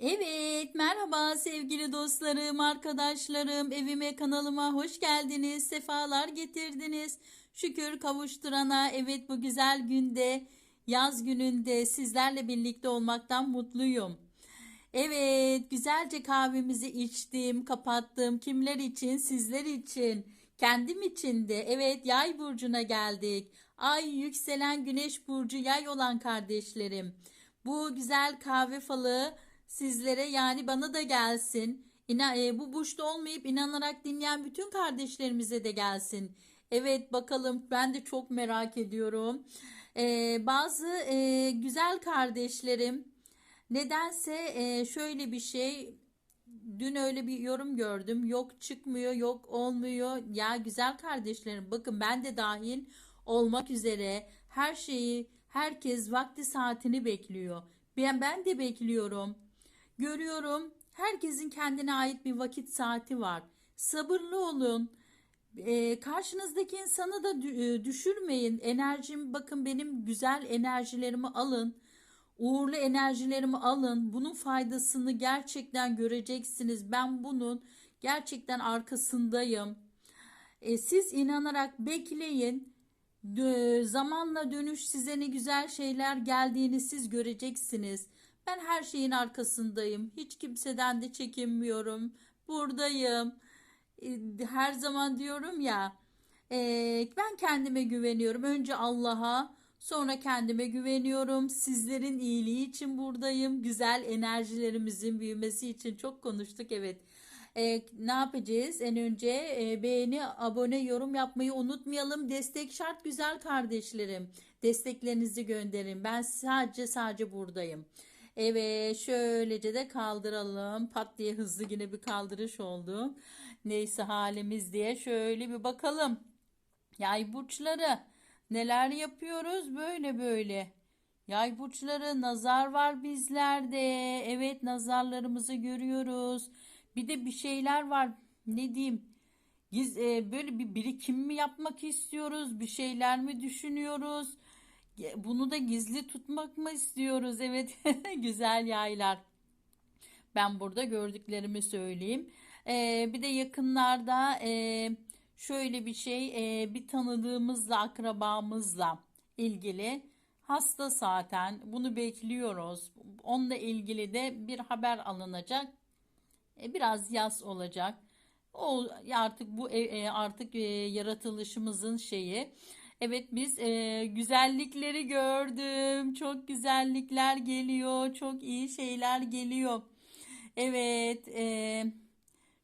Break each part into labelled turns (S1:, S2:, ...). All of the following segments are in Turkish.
S1: Evet, merhaba sevgili dostlarım, arkadaşlarım, evime kanalıma hoş geldiniz, sefalar getirdiniz. Şükür kavuşturana, evet bu güzel günde, yaz gününde sizlerle birlikte olmaktan mutluyum. Evet, güzelce kahvemizi içtim, kapattım. Kimler için? Sizler için. Kendim için de. Evet, Yay burcuna geldik. Ay yükselen Güneş burcu Yay olan kardeşlerim. Bu güzel kahve falı sizlere yani bana da gelsin. İna, e, bu burçta olmayıp inanarak dinleyen bütün kardeşlerimize de gelsin. Evet bakalım ben de çok merak ediyorum. E, bazı e, güzel kardeşlerim Nedense e, şöyle bir şey dün öyle bir yorum gördüm. Yok çıkmıyor, yok olmuyor. Ya güzel kardeşlerim bakın ben de dahil olmak üzere her şeyi herkes vakti saatini bekliyor. Ben ben de bekliyorum. Görüyorum herkesin kendine ait bir vakit saati var. Sabırlı olun. E, karşınızdaki insanı da e, düşürmeyin. Enerjim bakın benim güzel enerjilerimi alın. Uğurlu enerjilerimi alın. Bunun faydasını gerçekten göreceksiniz. Ben bunun gerçekten arkasındayım. E, siz inanarak bekleyin. Dö- zamanla dönüş size ne güzel şeyler geldiğini siz göreceksiniz. Ben her şeyin arkasındayım. Hiç kimseden de çekinmiyorum. Buradayım. E, her zaman diyorum ya. e, ben kendime güveniyorum. Önce Allah'a, sonra kendime güveniyorum. Sizlerin iyiliği için buradayım. Güzel enerjilerimizin büyümesi için çok konuştuk. Evet. E, ne yapacağız? En önce e, beğeni, abone, yorum yapmayı unutmayalım. Destek şart güzel kardeşlerim. Desteklerinizi gönderin. Ben sadece sadece buradayım. Evet, şöylece de kaldıralım. Pat diye hızlı yine bir kaldırış oldu. Neyse halimiz diye şöyle bir bakalım. Yay burçları neler yapıyoruz böyle böyle. Yay burçları nazar var bizlerde. Evet nazarlarımızı görüyoruz. Bir de bir şeyler var. Ne diyeyim? Giz, e, böyle bir birikim mi yapmak istiyoruz? Bir şeyler mi düşünüyoruz? Bunu da gizli tutmak mı istiyoruz? Evet, güzel yaylar. Ben burada gördüklerimi söyleyeyim. Ee, bir de yakınlarda e, şöyle bir şey, e, bir tanıdığımızla, akrabamızla ilgili hasta zaten. Bunu bekliyoruz. Onunla ilgili de bir haber alınacak. E, biraz yaz olacak. O artık bu e, e, artık e, yaratılışımızın şeyi. Evet biz e, güzellikleri gördüm. Çok güzellikler geliyor. Çok iyi şeyler geliyor. Evet. E,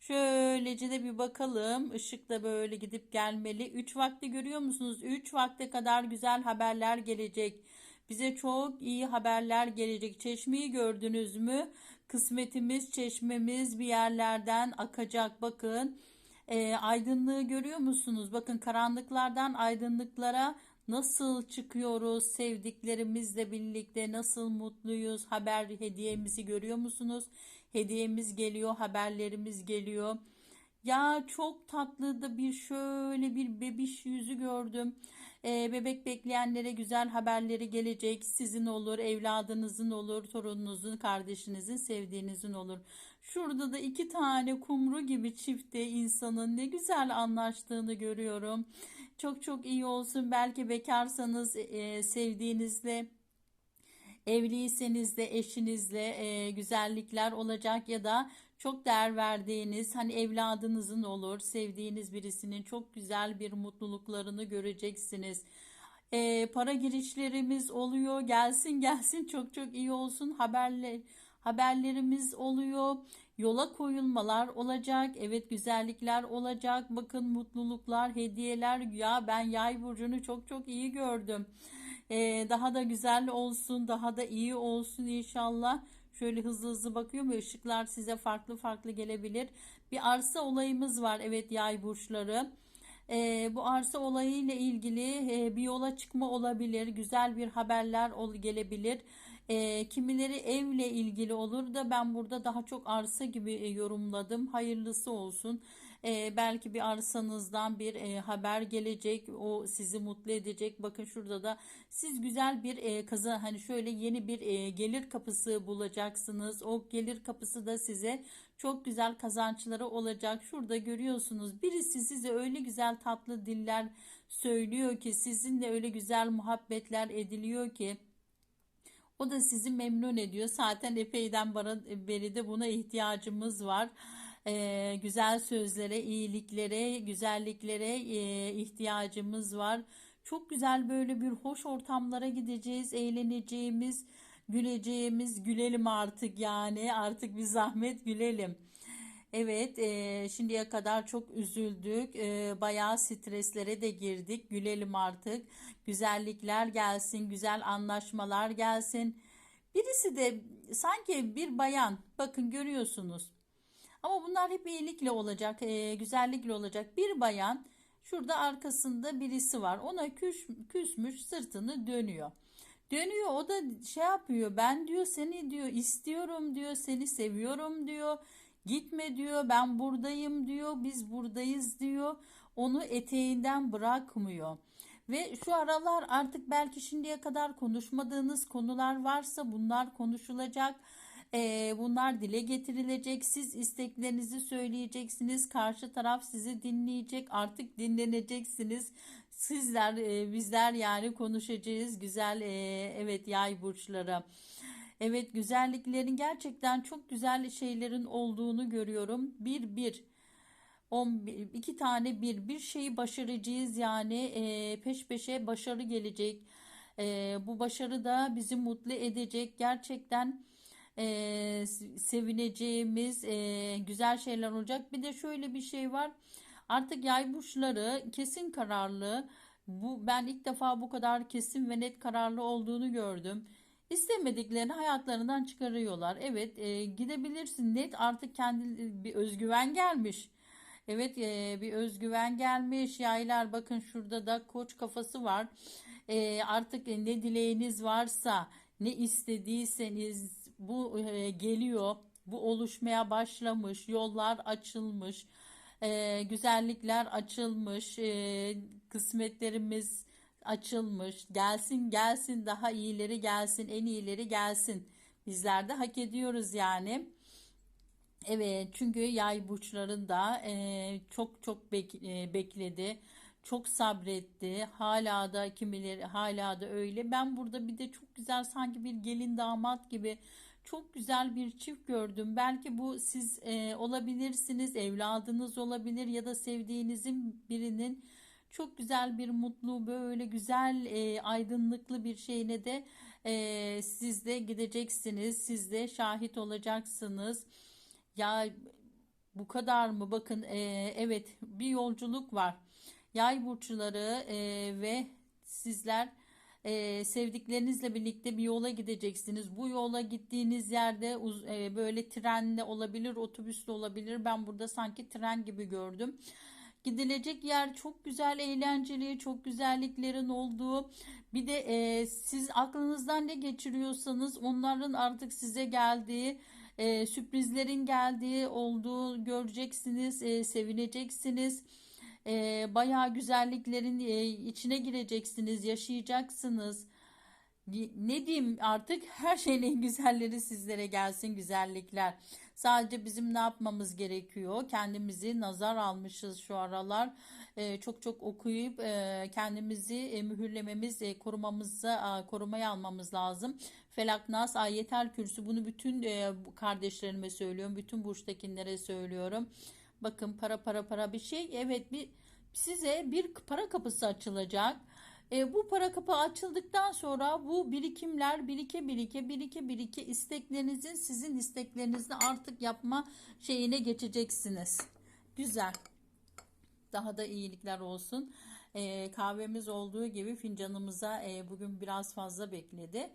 S1: şöylece de bir bakalım. Işık da böyle gidip gelmeli. 3 vakti görüyor musunuz? 3 vakte kadar güzel haberler gelecek. Bize çok iyi haberler gelecek. Çeşmeyi gördünüz mü? Kısmetimiz, çeşmemiz bir yerlerden akacak. Bakın. E, aydınlığı görüyor musunuz? Bakın karanlıklardan aydınlıklara nasıl çıkıyoruz? Sevdiklerimizle birlikte nasıl mutluyuz? Haber hediyemizi görüyor musunuz? Hediyemiz geliyor, haberlerimiz geliyor. Ya çok tatlı da bir şöyle bir bebiş yüzü gördüm. Ee, bebek bekleyenlere güzel haberleri gelecek. Sizin olur, evladınızın olur, torununuzun, kardeşinizin, sevdiğinizin olur. Şurada da iki tane kumru gibi çifte insanın ne güzel anlaştığını görüyorum. Çok çok iyi olsun. Belki bekarsanız e, sevdiğinizle Evliyseniz de eşinizle e, güzellikler olacak ya da çok değer verdiğiniz hani evladınızın olur, sevdiğiniz birisinin çok güzel bir mutluluklarını göreceksiniz. E, para girişlerimiz oluyor. Gelsin gelsin çok çok iyi olsun. Haberler haberlerimiz oluyor. Yola koyulmalar olacak. Evet güzellikler olacak. Bakın mutluluklar, hediyeler. Ya ben Yay burcunu çok çok iyi gördüm. Ee, daha da güzel olsun, daha da iyi olsun inşallah. Şöyle hızlı hızlı bakıyorum ve ışıklar size farklı farklı gelebilir. Bir arsa olayımız var. Evet yay burçları. Ee, bu arsa olayı ile ilgili e, bir yola çıkma olabilir. Güzel bir haberler ol gelebilir. Ee, kimileri evle ilgili olur da ben burada daha çok arsa gibi e, yorumladım. Hayırlısı olsun. E, belki bir arsanızdan bir e, haber gelecek. O sizi mutlu edecek. Bakın şurada da siz güzel bir e, kazan hani şöyle yeni bir e, gelir kapısı bulacaksınız. O gelir kapısı da size çok güzel kazançları olacak. Şurada görüyorsunuz birisi size öyle güzel tatlı diller söylüyor ki sizinle öyle güzel muhabbetler ediliyor ki o da sizi memnun ediyor. Zaten epeyden beri de buna ihtiyacımız var. Ee, güzel sözlere, iyiliklere, güzelliklere e, ihtiyacımız var. Çok güzel böyle bir hoş ortamlara gideceğiz, eğleneceğimiz, güleceğimiz, gülelim artık yani artık bir zahmet gülelim. Evet, e, şimdiye kadar çok üzüldük. E, bayağı streslere de girdik. Gülelim artık. Güzellikler gelsin, güzel anlaşmalar gelsin. Birisi de sanki bir bayan, bakın görüyorsunuz. Ama bunlar hep iyilikle olacak, e, güzellikle olacak. Bir bayan, şurada arkasında birisi var. Ona küs, küsmüş, sırtını dönüyor. Dönüyor o da şey yapıyor ben diyor seni diyor istiyorum diyor seni seviyorum diyor Gitme diyor ben buradayım diyor biz buradayız diyor onu eteğinden bırakmıyor. Ve şu aralar artık belki şimdiye kadar konuşmadığınız konular varsa bunlar konuşulacak. Ee, bunlar dile getirilecek. Siz isteklerinizi söyleyeceksiniz. Karşı taraf sizi dinleyecek. Artık dinleneceksiniz. Sizler, e, bizler yani konuşacağız. Güzel, e, evet yay burçları. Evet güzelliklerin gerçekten çok güzel şeylerin olduğunu görüyorum. Bir bir. 11, iki tane bir bir şeyi başaracağız yani e, peş peşe başarı gelecek. E, bu başarı da bizi mutlu edecek. Gerçekten e, sevineceğimiz e, güzel şeyler olacak. Bir de şöyle bir şey var. Artık yay burçları kesin kararlı. Bu ben ilk defa bu kadar kesin ve net kararlı olduğunu gördüm. İstemediklerini hayatlarından çıkarıyorlar. Evet e, gidebilirsin net artık kendi bir özgüven gelmiş. Evet e, bir özgüven gelmiş. Yaylar bakın şurada da koç kafası var. E, artık ne dileğiniz varsa ne istediyseniz bu e, geliyor. Bu oluşmaya başlamış. Yollar açılmış. E, güzellikler açılmış. E, kısmetlerimiz açılmış. Gelsin gelsin daha iyileri gelsin en iyileri gelsin. Bizler de hak ediyoruz yani. Evet çünkü yay burçlarında e, çok çok bek, e, bekledi. Çok sabretti. Hala da kimileri hala da öyle. Ben burada bir de çok güzel sanki bir gelin damat gibi çok güzel bir çift gördüm. Belki bu siz e, olabilirsiniz, evladınız olabilir ya da sevdiğinizin birinin çok güzel bir mutlu böyle güzel e, aydınlıklı bir şeyine de e, siz de gideceksiniz. Siz de şahit olacaksınız. Ya bu kadar mı? Bakın e, evet bir yolculuk var. Yay burçları e, ve sizler e, sevdiklerinizle birlikte bir yola gideceksiniz. Bu yola gittiğiniz yerde e, böyle trenle olabilir, otobüsle olabilir. Ben burada sanki tren gibi gördüm. Gidilecek yer çok güzel, eğlenceli, çok güzelliklerin olduğu. Bir de e, siz aklınızdan ne geçiriyorsanız onların artık size geldiği, e, sürprizlerin geldiği olduğu göreceksiniz, e, sevineceksiniz. E, bayağı güzelliklerin e, içine gireceksiniz, yaşayacaksınız ne diyeyim artık her şeyin güzelleri sizlere gelsin güzellikler. Sadece bizim ne yapmamız gerekiyor? Kendimizi nazar almışız şu aralar. Ee, çok çok okuyup e, kendimizi e, mühürlememiz, e, korumamızı, e, korumaya almamız lazım. Felak Nas, Ayetel Kürsü bunu bütün e, kardeşlerime söylüyorum. Bütün burçtakilere söylüyorum. Bakın para para para bir şey. Evet bir size bir para kapısı açılacak e, bu para kapağı açıldıktan sonra bu birikimler birike birike birike birike isteklerinizin sizin isteklerinizde artık yapma şeyine geçeceksiniz. Güzel. Daha da iyilikler olsun. E, kahvemiz olduğu gibi fincanımıza e, bugün biraz fazla bekledi.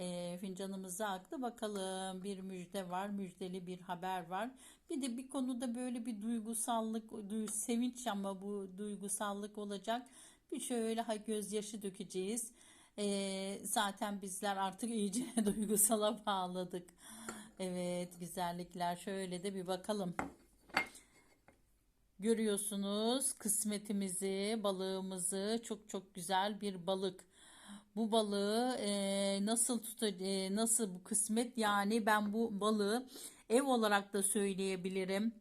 S1: E, fincanımıza aktı. Bakalım bir müjde var. Müjdeli bir haber var. Bir de bir konuda böyle bir duygusallık, sevinç ama bu duygusallık olacak bir şöyle ha gözyaşı dökeceğiz. Ee, zaten bizler artık iyice duygusala bağladık. Evet güzellikler şöyle de bir bakalım. Görüyorsunuz kısmetimizi, balığımızı çok çok güzel bir balık. Bu balığı e, nasıl tuta, e, nasıl bu kısmet yani ben bu balığı ev olarak da söyleyebilirim.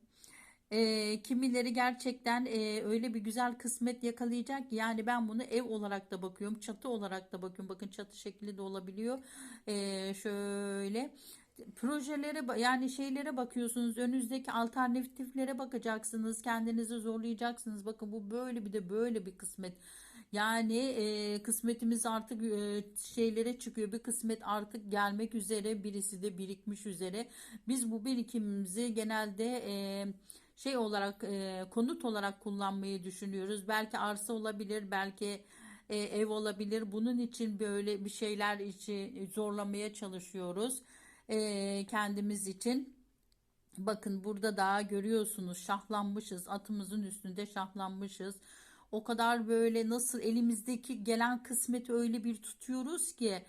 S1: E, kimileri gerçekten e, öyle bir güzel kısmet yakalayacak ki yani ben bunu ev olarak da bakıyorum, çatı olarak da bakıyorum. Bakın çatı şekli de olabiliyor. E, şöyle projelere yani şeylere bakıyorsunuz önünüzdeki alternatiflere bakacaksınız kendinizi zorlayacaksınız bakın bu böyle bir de böyle bir kısmet yani e, kısmetimiz artık e, şeylere çıkıyor bir kısmet artık gelmek üzere birisi de birikmiş üzere biz bu birikimimizi genelde e, şey olarak e, konut olarak kullanmayı düşünüyoruz belki arsa olabilir belki e, ev olabilir bunun için böyle bir şeyler için zorlamaya çalışıyoruz e, kendimiz için. Bakın burada da görüyorsunuz şahlanmışız. Atımızın üstünde şahlanmışız. O kadar böyle nasıl elimizdeki gelen kısmeti öyle bir tutuyoruz ki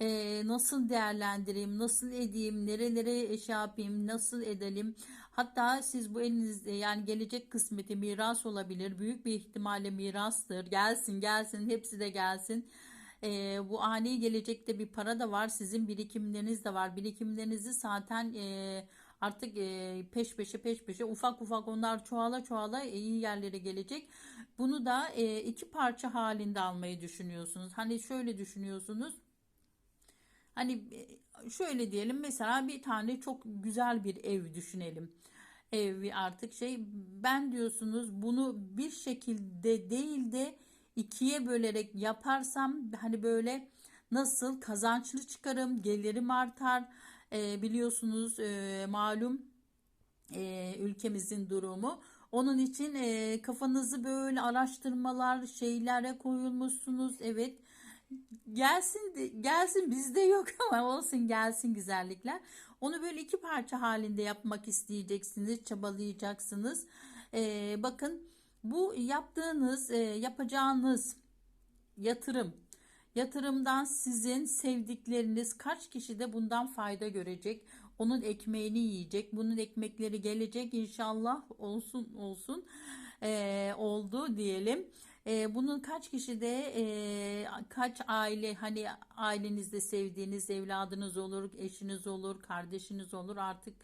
S1: e, nasıl değerlendireyim, nasıl edeyim, nerelere şey yapayım, nasıl edelim. Hatta siz bu elinizde yani gelecek kısmeti miras olabilir. Büyük bir ihtimalle mirastır. Gelsin gelsin hepsi de gelsin. E, bu ani gelecekte bir para da var. Sizin birikimleriniz de var. Birikimlerinizi zaten e, artık e, peş peşe peş peşe ufak ufak onlar çoğala çoğala iyi yerlere gelecek. Bunu da e, iki parça halinde almayı düşünüyorsunuz. Hani şöyle düşünüyorsunuz. Hani e, şöyle diyelim mesela bir tane çok güzel bir ev düşünelim. Evi artık şey ben diyorsunuz bunu bir şekilde değil de ikiye bölerek yaparsam hani böyle nasıl kazançlı çıkarım, gelirim artar. E, biliyorsunuz e, malum e, ülkemizin durumu. Onun için e, kafanızı böyle araştırmalar, şeylere koyulmuşsunuz. Evet. Gelsin gelsin bizde yok ama olsun gelsin güzellikler. Onu böyle iki parça halinde yapmak isteyeceksiniz, çabalayacaksınız. E, bakın bu yaptığınız, e, yapacağınız yatırım. Yatırımdan sizin sevdikleriniz kaç kişi de bundan fayda görecek. Onun ekmeğini yiyecek. Bunun ekmekleri gelecek inşallah olsun olsun Ee, oldu diyelim. Ee, bunun kaç kişi de e, kaç aile hani ailenizde sevdiğiniz evladınız olur, eşiniz olur, kardeşiniz olur artık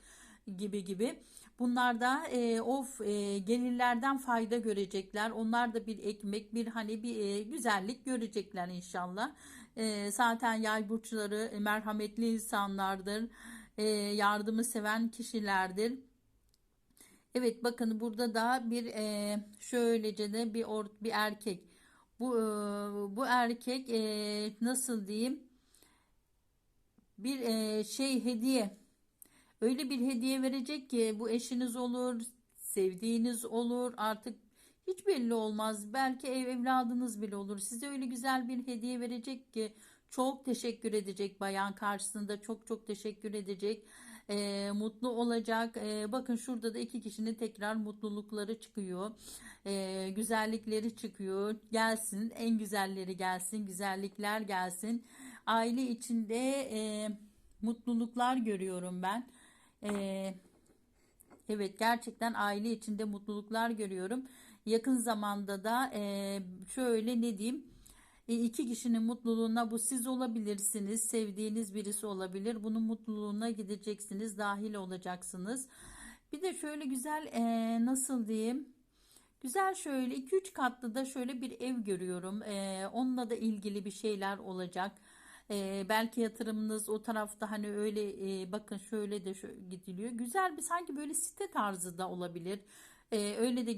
S1: gibi gibi. Bunlar da e, of e, gelirlerden fayda görecekler. Onlar da bir ekmek, bir hani bir e, güzellik görecekler inşallah. E, zaten yay burçları e, merhametli insanlardır. E, yardımı seven kişilerdir. Evet bakın burada da bir e, şöylece de bir or, bir erkek. Bu e, bu erkek e, nasıl diyeyim? Bir e, şey hediye Öyle bir hediye verecek ki bu eşiniz olur, sevdiğiniz olur artık hiç belli olmaz. Belki ev evladınız bile olur. Size öyle güzel bir hediye verecek ki çok teşekkür edecek bayan karşısında çok çok teşekkür edecek. Ee, mutlu olacak. Ee, bakın şurada da iki kişinin tekrar mutlulukları çıkıyor. Ee, güzellikleri çıkıyor. Gelsin en güzelleri gelsin, güzellikler gelsin. Aile içinde e, mutluluklar görüyorum ben. Ee, evet gerçekten aile içinde mutluluklar görüyorum. Yakın zamanda da e, şöyle ne diyeyim e, iki kişinin mutluluğuna bu siz olabilirsiniz. Sevdiğiniz birisi olabilir. Bunun mutluluğuna gideceksiniz. Dahil olacaksınız. Bir de şöyle güzel e, nasıl diyeyim Güzel şöyle iki üç katlı da şöyle bir ev görüyorum. E, onunla da ilgili bir şeyler olacak. Ee, belki yatırımınız o tarafta hani öyle e, bakın şöyle de şö- gidiliyor. Güzel bir sanki böyle site tarzı da olabilir. Ee, öyle de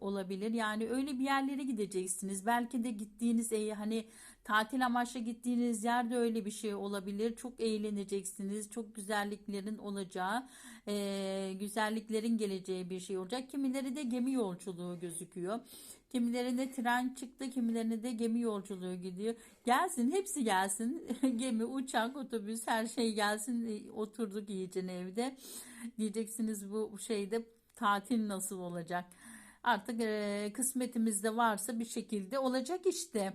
S1: olabilir. Yani öyle bir yerlere gideceksiniz. Belki de gittiğiniz e, hani tatil amaçlı gittiğiniz yerde öyle bir şey olabilir. Çok eğleneceksiniz. Çok güzelliklerin olacağı, e, güzelliklerin geleceği bir şey olacak. Kimileri de gemi yolculuğu gözüküyor. Kimilerine tren çıktı, kimilerine de gemi yolculuğu gidiyor. Gelsin, hepsi gelsin. Gemi, uçak, otobüs, her şey gelsin. E, Oturduk iyice evde. Diyeceksiniz bu şeyde tatil nasıl olacak? Artık e, kısmetimizde varsa bir şekilde olacak işte.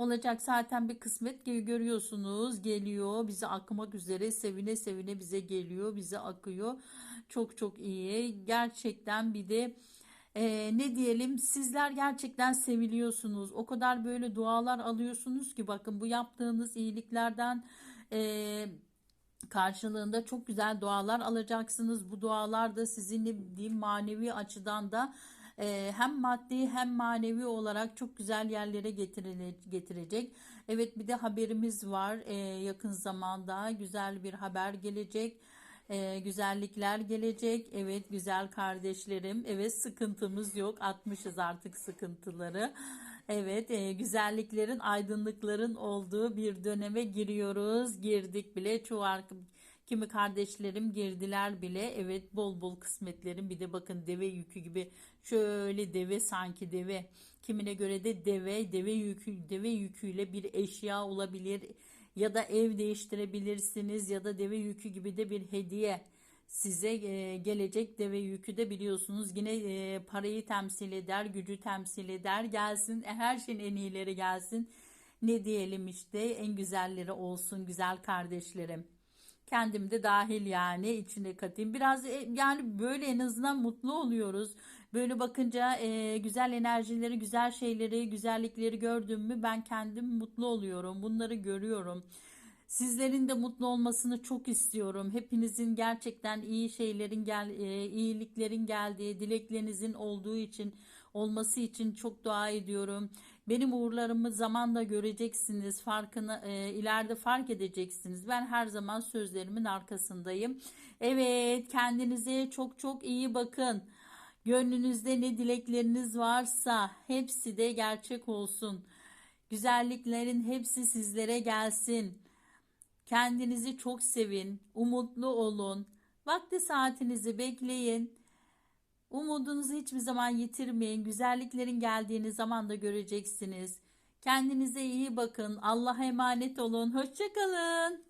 S1: Olacak zaten bir kısmet gö- görüyorsunuz geliyor bize akmak üzere sevine sevine bize geliyor bize akıyor çok çok iyi gerçekten bir de Ee, ne diyelim sizler gerçekten seviliyorsunuz. O kadar böyle dualar alıyorsunuz ki bakın bu yaptığınız iyiliklerden e, karşılığında çok güzel dualar alacaksınız. Bu dualar da sizin ne diyeyim manevi açıdan da e, hem maddi hem manevi olarak çok güzel yerlere getirecek. Evet bir de haberimiz var. E, yakın zamanda güzel bir haber gelecek. E, güzellikler gelecek. Evet güzel kardeşlerim. Evet sıkıntımız yok. Atmışız artık sıkıntıları. Evet, e, güzelliklerin, aydınlıkların olduğu bir döneme giriyoruz. Girdik bile. Çoğu kimi kardeşlerim girdiler bile. Evet, bol bol kısmetlerin. Bir de bakın deve yükü gibi şöyle deve sanki deve. Kimine göre de deve, deve yükü, deve yüküyle bir eşya olabilir ya da ev değiştirebilirsiniz ya da deve yükü gibi de bir hediye size e, gelecek deve yükü de biliyorsunuz yine e, parayı temsil eder, gücü temsil eder. Gelsin, e, her şeyin en iyileri gelsin. Ne diyelim işte en güzelleri olsun güzel kardeşlerim. Kendim de dahil yani içine katayım. Biraz e, yani böyle en azından mutlu oluyoruz. Böyle bakınca e, güzel enerjileri, güzel şeyleri, güzellikleri gördüm mü ben kendim mutlu oluyorum. Bunları görüyorum. Sizlerin de mutlu olmasını çok istiyorum. Hepinizin gerçekten iyi şeylerin gel, e, iyiliklerin geldiği, dileklerinizin olduğu için, olması için çok dua ediyorum. Benim uğurlarımı zamanla göreceksiniz. Farkını e, ileride fark edeceksiniz. Ben her zaman sözlerimin arkasındayım. Evet, kendinize çok çok iyi bakın. Gönlünüzde ne dilekleriniz varsa hepsi de gerçek olsun. Güzelliklerin hepsi sizlere gelsin. Kendinizi çok sevin, umutlu olun. Vakti saatinizi bekleyin. Umudunuzu hiçbir zaman yitirmeyin. Güzelliklerin geldiğini zaman da göreceksiniz. Kendinize iyi bakın. Allah'a emanet olun. Hoşçakalın.